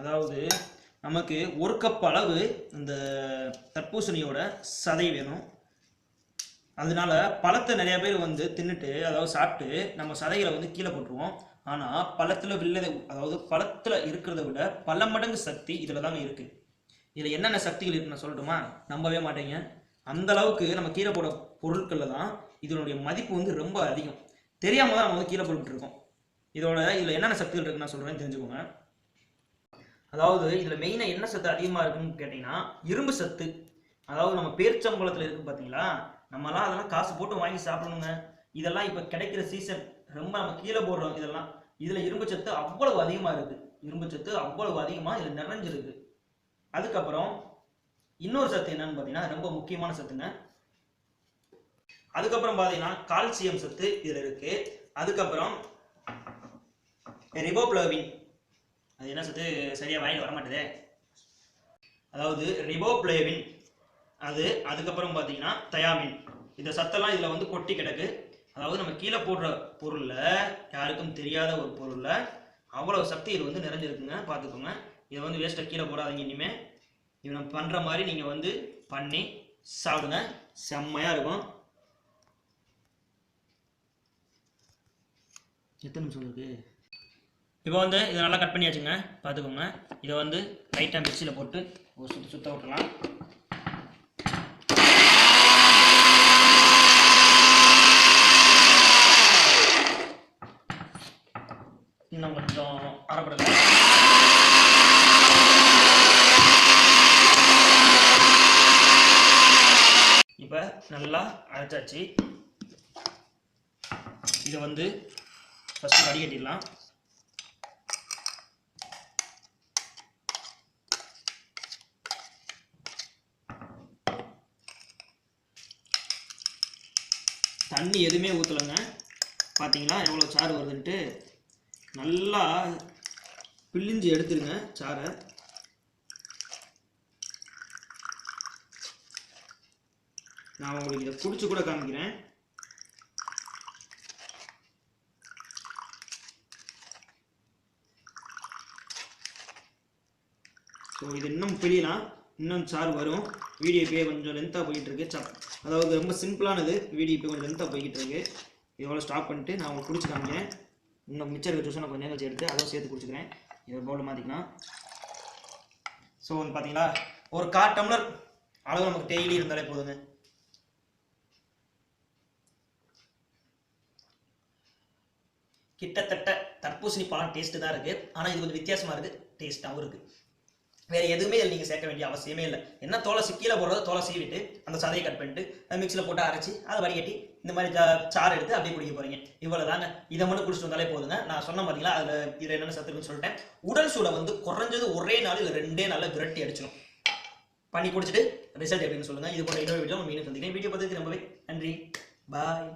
அதாவது நமக்கு ஒரு கப் அளவு இந்த தர்பூசணியோட சதை வேணும். அதனால பழத்தை நிறைய பேர் வந்து தின்னுட்டு அதாவது சாப்பிட்டு நம்ம சதைகளை வந்து கீழே போட்டுருவோம். ஆனால் பழத்தில் வில்லதை அதாவது பழத்தில் இருக்கிறத விட பல மடங்கு சக்தி இதில் தாங்க இருக்குது இதில் என்னென்ன சக்திகள் இருக்குன்னு நான் சொல்லட்டுமா? நம்பவே மாட்டேங்க. அந்த அளவுக்கு நம்ம கீழே போட பொருட்களில் தான் இதனுடைய மதிப்பு வந்து ரொம்ப அதிகம். தெரியாமல் தான் நம்ம வந்து கீழே போட்டுருக்கோம் இருக்கோம். இதோட இதில் என்னென்ன சக்திகள் இருக்குன்னு நான் சொல்கிறேன்னு தெரிஞ்சுக்கோங்க. அதாவது இதில் மெயினாக என்ன சத்து அதிகமாக இருக்குன்னு கேட்டிங்கன்னா இரும்பு சத்து. அதாவது நம்ம பேரிச்சம்பழத்தில் இருக்கு பார்த்தீங்களா நம்மலாம் அதெல்லாம் காசு போட்டு வாங்கி சாப்பிடணுங்க. இதெல்லாம் இப்போ கிடைக்கிற சீசன் ரொம்ப நம்ம கீழே போடுறோம் இதெல்லாம். இதில் இரும்பு சத்து அவ்வளவு அதிகமாக இருக்குது இரும்பு சத்து அவ்வளவு அதிகமாக இதில் நிறைஞ்சிருக்கு. அதுக்கப்புறம் இன்னொரு சத்து என்னன்னு பார்த்தீங்கன்னா ரொம்ப முக்கியமான சத்துங்க. அதுக்கப்புறம் பார்த்தீங்கன்னா கால்சியம் சத்து இதில் இருக்கு. அதுக்கப்புறம் ரிபோப்ளவின் அது என்ன சத்து? சரியாக வாயில் வரமாட்டேதே. அதாவது ரிபோப்ளேவின் அது அதுக்கப்புறம் பார்த்தீங்கன்னா தயாமின். இந்த சத்தெல்லாம் இதில் வந்து கொட்டி கிடக்கு. அதாவது நம்ம கீழே போடுற பொருளில் யாருக்கும் தெரியாத ஒரு பொருளில் அவ்வளோ சக்தி இது வந்து நிறைஞ்சிருக்குங்க. பார்த்துக்கோங்க இதை வந்து வேஸ்ட்டாக கீழே போடாதீங்க இனிமேல் இது நம்ம பண்ணுற மாதிரி நீங்கள் வந்து பண்ணி சாப்பிடுங்க. செம்மையாக இருக்கும். எத்தனை நிமிஷம் இருக்குது இப்போ வந்து இதை நல்லா கட் பண்ணி வச்சுங்க பார்த்துக்கோங்க. இதை வந்து லைட்டாக மிக்சியில் போட்டு ஒரு சுற்றி சுத்த விட்டுலாம் இன்னும் கொஞ்சம் அரைப்படுங்க இப்போ நல்லா அரைச்சாச்சு. இதை வந்து ஃபஸ்ட்டு வடிகட்டிடலாம். தண்ணி எதுவுமே ஊற்றலைங்க பார்த்தீங்களா எவ்வளோ சாறு வருதுன்ட்டு. நல்லா பிழிஞ்சு எடுத்துருங்க சாரை நான் உங்களுக்கு இதை குடிச்சு கூட காமிக்கிறேன். ஸோ இது இன்னும் பிழியலாம். இன்னும் சார் வரும். வீடியோ இப்போ கொஞ்சம் லென்த்தாக போயிட்டுருக்கு சப் அதாவது ரொம்ப சிம்பிளானது. வீடியோ இப்போ கொஞ்சம் லென்த்தாக போய்கிட்டு இருக்கு இதோட ஸ்டாப் பண்ணிட்டு நான் உங்களுக்கு குடிச்சு காமிக்கிறேன். இன்னும் மிச்சம் இருக்க ஜூஸை நான் கொஞ்சம் நேரம் கழிச்சு எடுத்து அதை சேர்த்து குடிச்சுக்கிறேன். இதை பவுலில் மாற்றிக்கலாம் ஸோ வந்து பார்த்தீங்களா ஒரு கார் டம்ளர் அளவு நமக்கு டெய்லி இருந்தாலே போதுங்க. கிட்டத்தட்ட தர்பூசணி பழம் டேஸ்ட்டு தான் இருக்குது ஆனால் இது கொஞ்சம் வித்தியாசமாக இருக்குது டேஸ்ட்டாகவும் இருக்குது வேறு எதுவுமே இதில் நீங்கள் சேர்க்க வேண்டிய அவசியமே இல்லை. என்ன தோலை கீழே போடுறதோ தோலை சீவிட்டு அந்த சதையை கட் பண்ணிட்டு மிக்சியில் போட்டு அரைச்சி அதை வடிகட்டி இந்த மாதிரி ஜா- சாறு எடுத்து அப்படியே குடிக்க போகிறீங்க இவ்வளோ தாங்க இதை மட்டும் குடிச்சிட்டு வந்தாலே போதுங்க. நான் சொன்ன பார்த்தீங்களா அதில் இதில் என்னென்ன சத்துருக்குன்னு சொல்லிட்டேன். உடல் சூடை வந்து குறைஞ்சது ஒரே நாள் இல்லை ரெண்டே நாளில் விரட்டி அடிச்சிடும் பண்ணி குடிச்சிட்டு ரிசல்ட் எப்படின்னு சொல்லுங்கள் இது போன்ற இன்னொரு வீடியோ மீண்டும் சந்திக்கிறேன். வீடியோ பார்த்துக்கு ரொம்பவே நன்றி. பாய்